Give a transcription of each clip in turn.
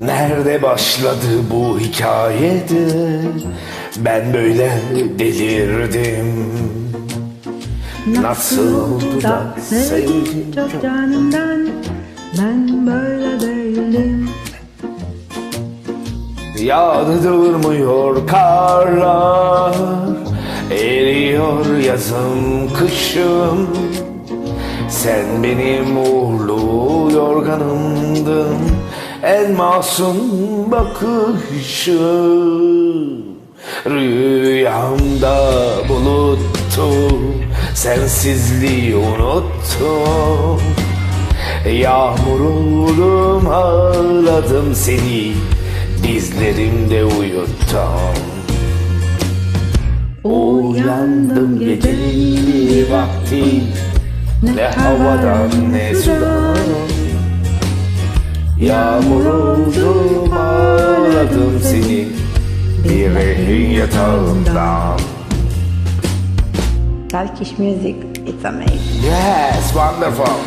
Nerede başladı bu hikayede Ben böyle delirdim. Nasıl oldu da sevdim çok canımdan? Ben böyle değilim. Yağdı durmuyor karlar Eriyor yazım kışım. Sen benim uğurlu yorganımdın En masum bakışım Rüyamda buluttum Sensizliği unuttum. Yağmur oldum ağladım seni Dizlerimde uyuttum. Uyandım gecenin vakti Ne havadan ne sudan Yağmur oldum ağladım seni. Bir rehrin yatağından. Turkish music, it's amazing. Yes, wonderful.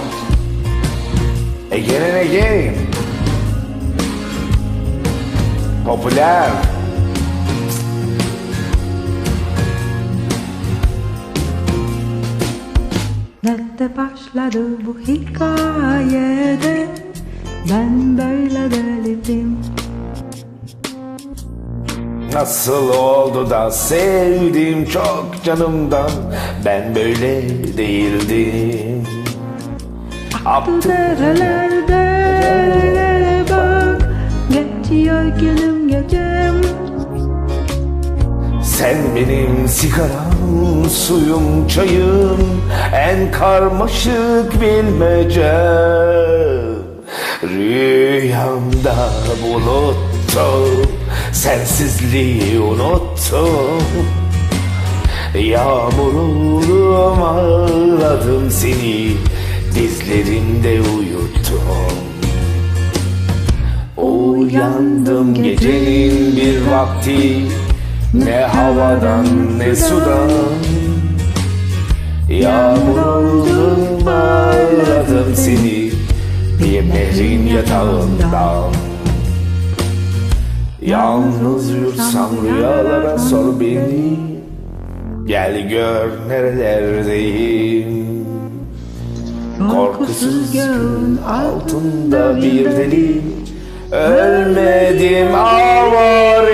Again and again Popüler. Nerede başladı bu hikayede Ben böyle delirdim Nasıl oldu da sevdim çok canımdan? Ben böyle değildim. Aptım Derelerde bak Geçiyor günüm gecem. Sen benim sigaram, suyum, çayım En karmaşık bilmecem Rüyamda buluttum Sensizliği unuttum. Yağmur oldum ağladım seni Dizlerimde uyuttum. Uyandım gecenin bir vakti Ne havadan ne sudan. Yağmur Nehrin yatağından Yalnız yürüsem rüyalara sor beni. Gel gör nerelerdeyim Korkusuz göğün altında bir deli. Ölmedim avarim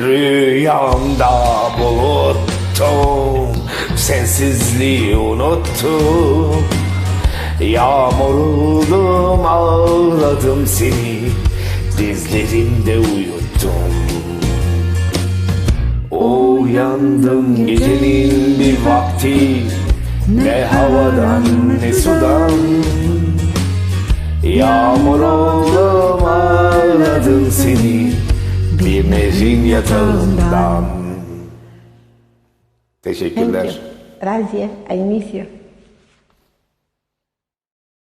Rüyamda buluttum. Sensizliği unuttum Yağmur oldum ağladım seni. Dizlerimde uyuttum. Uyandım gecenin bir vakti. Ne havadan ne sudan. Yağmur oldum ağladım seni. Bir nehrin yatağından. Teşekkürler. I miss you